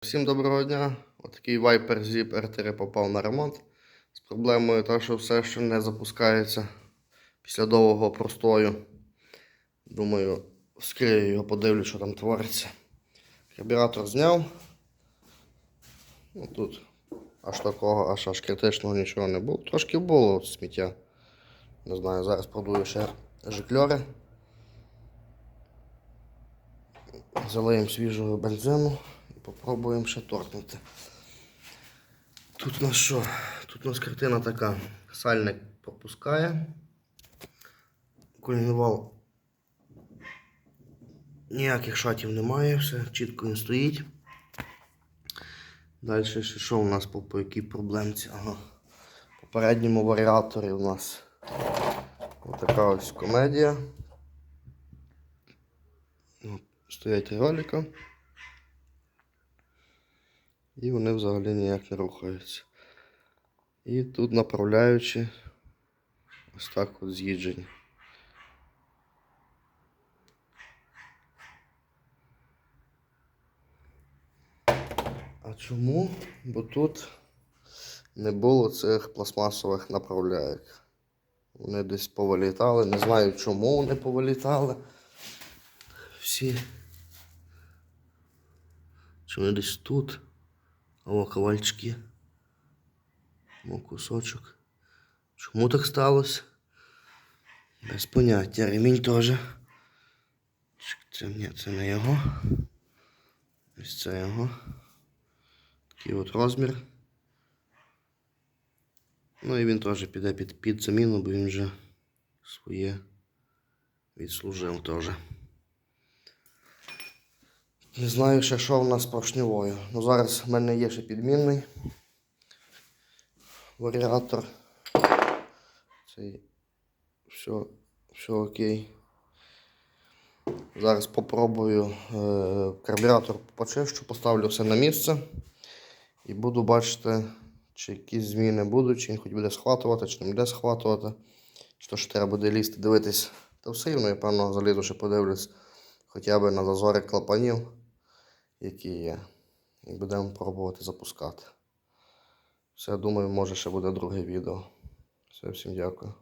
Всім доброго дня. Отакий Viper Zip R3 попав на ремонт. З проблемою те, що все ще не запускається після довгого простою. Думаю, вскрию його, подивлюсь, що там твориться. Карбюратор зняв. Ну, тут аж такого, аж аж критичного нічого не було. Трошки було сміття. Не знаю, зараз продую ще жикльори. Залиємо свіжого бензину попробуємо ще торкнути. Тут у нас що? Тут у нас картина така. Сальник пропускає. Колінвал. Ніяких шатів немає, все чітко він стоїть. Далі ще що у нас по, якій проблемці? Ага. В попередньому варіаторі у нас отака ось комедія. Стоять ролика. І вони взагалі ніяк не рухаються. І тут направляючи ось так от з'їджені. А чому? Бо тут не було цих пластмасових направляєк. Вони десь повилітали. Не знаю чому вони повилітали. Всі. Чи вони десь тут? О, ковальчики. О, кусочок. Чому так сталося? Без поняття. Ремінь теж. Це, ні, це не його. Ось це його. Такий от розмір. Ну і він теж піде під, під заміну, бо він вже своє відслужив теж. Не знаю ще, що в нас з поршньовою. Ну зараз в мене є ще підмінний варіатор. Цей все, все окей. Зараз попробую е, карбюратор почищу, поставлю все на місце і буду бачити, чи якісь зміни будуть, чи він хоч буде схватувати, чи не буде схватувати. Чи що треба буде лізти, дивитись. Та все рівно, я певно, залізу ще подивлюсь хоча б на зазори клапанів, які є. І будемо пробувати запускати. Все, думаю, може ще буде друге відео. Все, всім дякую.